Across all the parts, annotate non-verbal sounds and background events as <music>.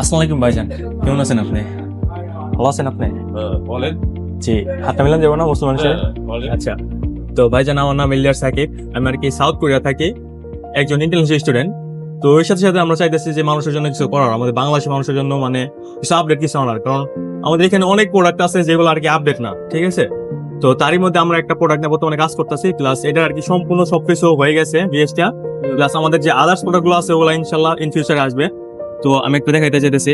আসসালামু আলাইকুম ভাইজান কেমন আছেন আপনি? ভালো আছেন আপনি? বলেন। জি হাতটা মিলান যাব না মুসলমান হিসেবে বলেন। আচ্ছা তো ভাইজান আমার নাম ইলিয়াস সাকিব। আমি আর কি সাউথ কোরিয়া থাকি একজন ইন্টেলিজেন্স স্টুডেন্ট তো এর সাথে সাথে আমরা চাইতেছি যে মানুষের জন্য কিছু করার আমাদের বাংলাদেশের মানুষের জন্য মানে কিছু আপডেট কিছু আনার। কারণ আমাদের এখানে অনেক প্রোডাক্ট আছে যেগুলো আর কি আপডেট না ঠিক আছে? তো তারই মধ্যে আমরা একটা প্রোডাক্ট নিয়ে বর্তমানে কাজ করতেছি প্লাস এটা আর কি সম্পূর্ণ সবকিছু হয়ে গেছে বিএসটা প্লাস আমাদের যে আদার্স প্রোডাক্টগুলো আছে ওগুলো ইনশাল্লাহ ইন ফিউচারে আসবে। তো আমি একটু দেখাইতে চাইতেছি।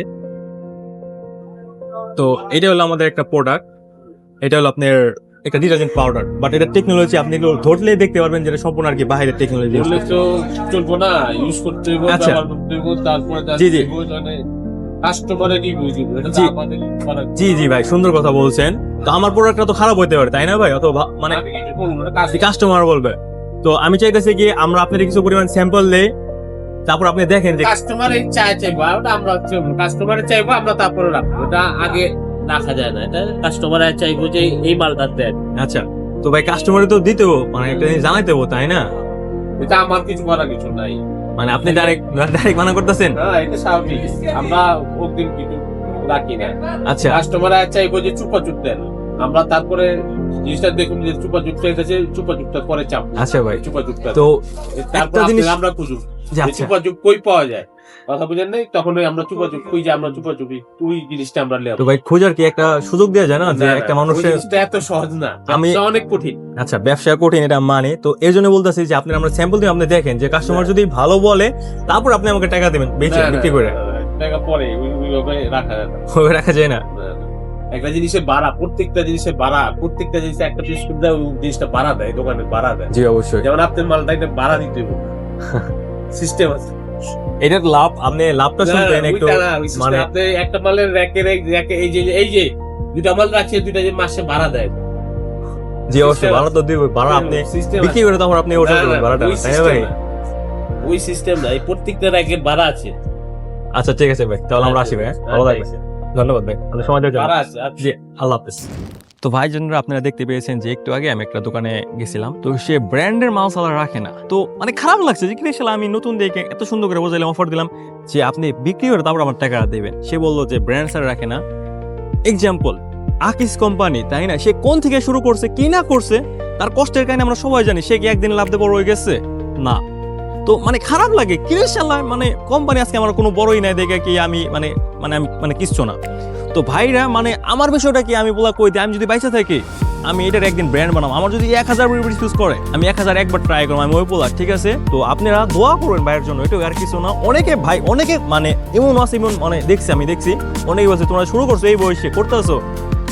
তো এটা হলো আমাদের একটা প্রোডাক্ট এটা হলো আপনার একটা ডিটারজেন্ট পাউডার বাট এটা টেকনোলজি আপনি এগুলো ধরলেই দেখতে পারবেন যেটা সম্পূর্ণ আর কি বাইরের টেকনোলজি চলবো না ইউজ করতে আচ্ছা। জি, জি। জি। জি ভাই সুন্দর কথা বলছেন। তো আমার প্রোডাক্টটা তো খারাপ হতে পারে তাই না ভাই? অথবা মানে কাস্টমার বলবে তো আমি চাইতেছি কি আমরা আপনার কিছু পরিমাণ স্যাম্পল দেই। তারপর আপনি দেখেন যে কাস্টমারের চাই চাইব ওটা আমরা কাস্টমারের চাইব আমরা তারপরে রাখব। ওটা আগে রাখা যায় না এটা কাস্টমার চাইব যে এই মালটা দেন। আচ্ছা তো ভাই কাস্টমারে তো দিতেও মানে একটা জানাইতে হব তাই না? এটা আমার কিছু করার কিছু নাই। মানে আপনি ডাইরেক্ট ডাইরেক্ট মানা করতেছেন? না এটা স্বাভাবিক। আমরা অগ্রিম কিছু রাখি না। আচ্ছা। কাস্টমার চাইব যে চুপা চুপ দেন। আমরা তারপরে জিনিসটা দেখুন যে চুপা চুপটা চুপা চুপটা পরে চাপ আচ্ছা ভাই চুপা চুপটা তো একটা জিনিস- আমরা খুঁজুন আচ্ছা চুপা চুপ কই পাওয়া যায় কথা বুঝেন নাই তখন আমরা চুপা চুপ কই যে আমরা চুপা চুপি তুই জিনিসটা আমরা লেব তো ভাই খোঁজার কি একটা সুযোগ যায় না যে একটা মানুষের এত সহজ না আমি- অনেক কঠিন আচ্ছা ব্যবসা কঠিন এটা মানে তো এর জন্য বলতেছি যে আপনি আমরা স্যাম্পল দিয়ে আপনি দেখেন যে কাস্টমার যদি ভালো বলে তারপর আপনি আমাকে টাকা দেবেন বেচে বিক্রি করে টাকা পরে ওইভাবে রাখা যায় না। রাখা যায় না। একটা জিনিসের বাড়া প্রত্যেকটা জিনিসের বাড়া প্রত্যেকটা জিনিসে একটা পিস দেয় ওই জিনিসটা বাড়া দেয় দোকানে বাড়া দেয়। জি অবশ্যই। যেমন আপনার মালটা এটা বাড়া দিতে হবে। <laughs> সিস্টেম আছে। এটার লাভ আপনি লাভটা না, শুনবেন একটু মানে- আপনি একটা মালের র্যাকে র্যাকে এই যে এই যে দুইটা মাল রাখছে দুইটা যে মাসে ভাড়া দেয়। জি অবশ্যই ভাড়া তো দিব ভাড়া আপনি সিস্টেম বিক্রি করে তারপর আপনি ওটা দেবেন ভাড়াটা তাই না ভাই? ওই সিস্টেম নাই প্রত্যেকটা র্যাকের ভাড়া আছে। আচ্ছা ঠিক আছে ভাই তাহলে আমরা আসি ভাই হ্যাঁ? ভালো থাকবেন। ধন্যবাদ ভাই আপনার সময় দেওয়ার জন্য। আচ্ছা। জি আল্লাহ হাফেজ। তো ভাইজনরা আপনারা দেখতে পেয়েছেন যে একটু আগে আমি একটা দোকানে গেছিলাম তো সে ব্র্যান্ডের মাল সালা রাখে না। তো মানে খারাপ লাগছে যে কিনে আমি নতুন দেখে এত সুন্দর করে বোঝাইলাম অফার দিলাম যে আপনি বিক্রি করে তারপর আমার টাকা দেবেন। সে বলল যে ব্র্যান্ড স্যার রাখে না। এক্সাম্পল আকিস কোম্পানি তাই না? সে কোন থেকে শুরু করছে কি না করছে তার কষ্টের কারণে আমরা সবাই জানি সে কি একদিন লাভ বড় হয়ে গেছে? না। তো মানে খারাপ লাগে শালা মানে কোম্পানি আজকে আমার কোনো বড়ই নাই দেখে কি আমি মানে মানে আমি মানে কিচ্ছু না। তো ভাইরা মানে আমার বিষয়টা কি? আমি বলা কই দিই, আমি যদি বাইসে থাকি আমি এটার একদিন ব্র্যান্ড বানাবো। আমার যদি এক হাজার ইউজ করে আমি এক হাজার একবার ট্রাই করব। আমি ওই বলা ঠিক আছে? তো আপনারা দোয়া করবেন ভাইয়ের জন্য এটুকু আর কিছু না। অনেকে ভাই অনেকে মানে এমন আছে এমন মানে দেখছি আমি দেখছি। অনেকে বলছে তোমরা শুরু করছ এই বয়সে করতেছো।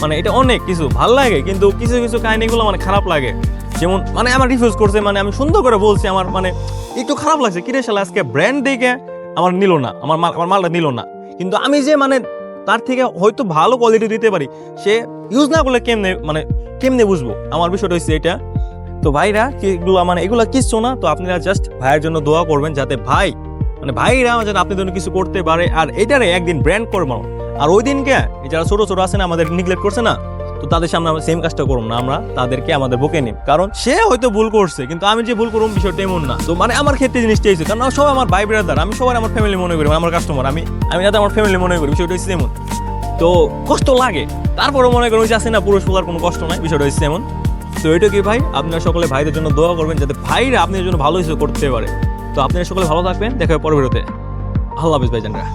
মানে এটা অনেক কিছু ভালো লাগে কিন্তু কিছু কিছু কাহিনীগুলো মানে খারাপ লাগে। যেমন মানে আমার রিফিউজ করছে মানে আমি সুন্দর করে বলছি আমার মানে একটু খারাপ লাগছে। কিরে শালা আজকে ব্র্যান্ড দেখে আমার নিল না আমার আমার মালটা নিল না। কিন্তু আমি যে মানে তার থেকে হয়তো ভালো কোয়ালিটি দিতে পারি, সে ইউজ না করলে কেমনে মানে কেমনে বুঝব? আমার বিষয়টা হচ্ছে এটা। তো ভাইরা, এগুলো মানে এগুলো কিচ্ছু না। তো আপনারা জাস্ট ভাইয়ের জন্য দোয়া করবেন যাতে ভাই মানে ভাইরা যেন আপনাদের জন্য কিছু করতে পারে। আর এটারে একদিন ব্র্যান্ড করব। আর ওই দিনকে যারা ছোটো ছোট আছে না আমাদের নিগলেক্ট করছে না? তো তাদের সামনে আমরা সেম কাজটা করব না, আমরা তাদেরকে আমাদের বুকে নিই কারণ সে হয়তো ভুল করছে, কিন্তু আমি যে ভুল করব বিষয়টা এমন না। তো মানে আমার ক্ষেত্রে জিনিসটা হয়েছে, কারণ সবাই আমার ভাই ব্রাদার আমি সবাই আমার ফ্যামিলি মনে করি, আমার কাস্টমার আমি আমি যাতে আমার ফ্যামিলি মনে করি, বিষয়টা হচ্ছে এমন। তো কষ্ট লাগে তারপরে মনে করেন ওই আছে না, পুরুষ বলার কোনো কষ্ট নাই, বিষয়টা হচ্ছে এমন। তো এটা কি ভাই? আপনারা সকলে ভাইদের জন্য দোয়া করবেন যাতে ভাইরা আপনাদের জন্য ভালো কিছু করতে পারে। তো আপনারা সকলে ভালো থাকবেন, দেখা পরবর্তীতে। আল্লাহ হাফিজ ভাইজানরা।